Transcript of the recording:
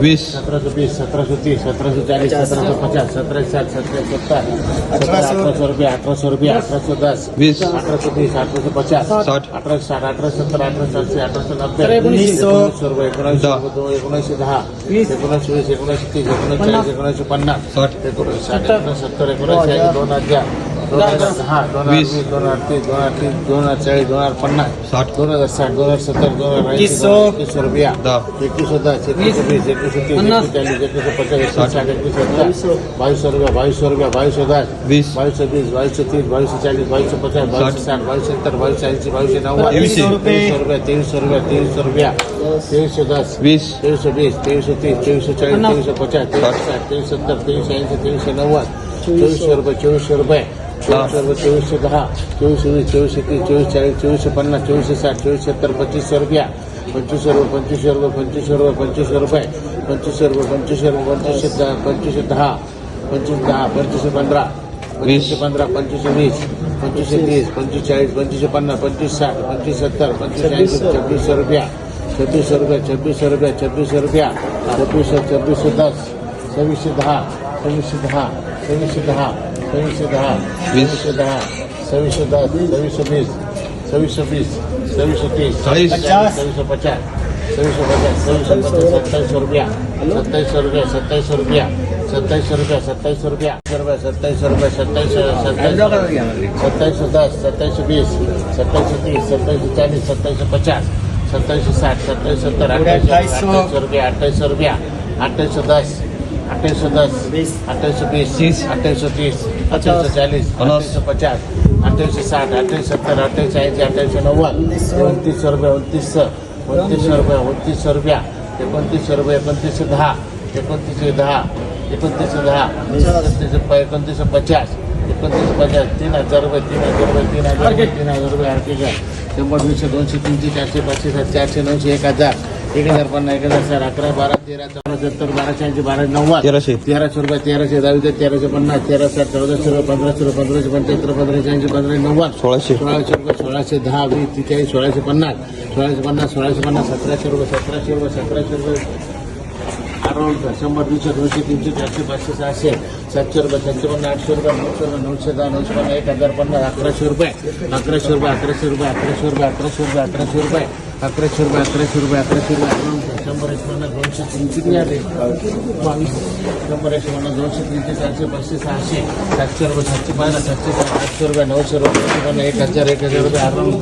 वीस. सतराशे वीस सतराशे तीस सतराशे चाळीस सतराशे पचास सतराशे साठ सतराशे सत्तर अठराशे. रुपये अठराशे रुपये अठराशे दस वीस. अठराशे तीस अठराशे पचास साठ. अठराशे साठ अठराशे सत्तर अठराशे सातशे अठराशे नब्बे एकोणीसशे. एकोणीसशे रुपये एकोणीसशे एकोणीसशे दहा एकोणीसशे वीस एकोणीसशे तीस एकोणीसशे चाळीस एकोणीसशे पन्नास साठ. एकोणीसशे साठ एकोणीसशे सत्तर एकोणीसशे ऐंशी दोन हजार. दोन तीस दोन हज़ार तीस दोन साठ. साठ दोन सत्तर दोन हज़ार एकवीस एकवीस रुपया. एकवीस दस एकवीस वीस रुपया. दस वीस बावीस वीस. बावीस तीस बावीस चाळीस पचास साठ. बावीस सत्तर बावीस ऐंशी बावीस नव्वद तेवीस रुपया तेवीस रुपया तेवीस रुपये चोवीसशे रुपये. चोवीसशे रुपये चोवीसशे दहा चोवीसशे वीस चोवीसशे तीस चोवीस चाळीस चोवीसशे पन्नास चोवीसशे साठ चोवीसशे सत्तर पंचवीसशे रुपया. पंचवीसशे रुपये पंचवीसशे रुपये पंचवीसशे रुपये पंचवीसशे रुपये. पंचवीसशे रुपये पंचवीसशे रुपये पंचवीसशे दहा पंचवीसशे दहा पंचवीस दहा पंचवीसशे पंधरा पंचवीसशे पंधरा पंचवीसशे वीस पंचवीसशे तीस पंचवीस चाळीस पंचवीसशे पन्नास पंचवीस साठ पंचवीस सत्तर पंचवीस ऐंशी छब्बीसशे रुपया. छब्बीसशे रुपया छब्बीसशे रुपया छब्बीसशे रुपया. छब्बीसशे छब्बीसशे दस सव्वीसशे दहा सव्वीसशे दहा सव्वीसशे दहा. सव्वीस सौ दहा वीस सौ दहा सव्वीस सौ दहा सव्वीस सौ वीस सव्वीस सौ वीस सव्वीस सौ तीस चाळीस सव्वीस सौ पचास सव्वीस सौ पचास सव्वीस सौ पचास सत्ताईस रुपया सत्ताईस सौ रुपया सत्ताईस रुपया सत्ताईस सौ रुपया सत्ताईस सौ रुपया सत्ताईस सौ रुपया सत्ताईस सत्ताईस सत्ताईस सौ दस सत्ताईस बीस सत्ताईस तीस सत्ताईस चालीस सत्ताईस पचास सत्ताईस साठ सत्ताईस सत्तर अठाईस अठाईस रुपया अट्ठाईस रुपया अठाईस दस अठाईस दस बीस बीस तीस अठाईस सौ तीस अठाईस सौ चालीस अठाईस पचास अठाईस साठ अठाईस सत्तर अठाईस ऐंशी अठाईस नव्वद उनतीस सौ रुपये उनतीस सौ उनतीस रुपये उनतीस रुपया एकोणतीस रुपये एकोणतीसशे दहा एकोणतीसशे दहा एकोणतीसशे दहा एकोणतीसशे एकोणतीसशे पचास एकोणतीसशे पचास तीन हजार रुपये तीन हजार रुपये तीन हजार रुपये तीन हजार रुपये अडतीस शंभर वीसशे दोनशे तीनशे चारशे पाचशे सात चारशे नऊशे एक हजार एक हजार पन्नास एक हजार साठ अकरा बारा तेरा चौदा सत्तर बाराशे ऐंशी बारा नव्वद. तेराशे. तेराशे रुपये तेराशे दहावीचे तेराशे पन्नास तेराशे चौदाशे रुपये पंधराशे रुपये पंधराशे पंच्याहत्तर पंधराशे ऐंशी पंधराशे नव्वद. सोळाशे. सोळाशे रुपये सोळाशे दहा वीस त्रेचाळीस सोळाशे पन्नास. सोळाशे पन्नास सोळाशे पन्नास सतराशे रुपये सतराशे रुपये सतराशे रुपये. अराउंड शंभर दोनशे दोनशे तीनशे चारशे पाचशे सहाशे सातशे रुपये सातशे पन्नास आठशे रुपये नऊशे रुपये नऊशे दहा नऊशे पन्नास एक हज़ार पन्नास अकराशे रुपये अकराशे रुपये अकराशे रुपये अकराशे रुपये अकराशे रुपये अकराशे रुपये अकराशे रुपये अकराशे रुपये अकराशे रुपये शंभर एकशे पन्नास दोनशे तीनशे बावीस शंभर एकशे पन्नास दोनशे तीनशे चारशे पाचशे सहाशे सातशे रुपये सातशे पन्नास सातशे आठशे रुपये नऊशे रुपये एक हज़ार एक हज़ार रुपये अराउंड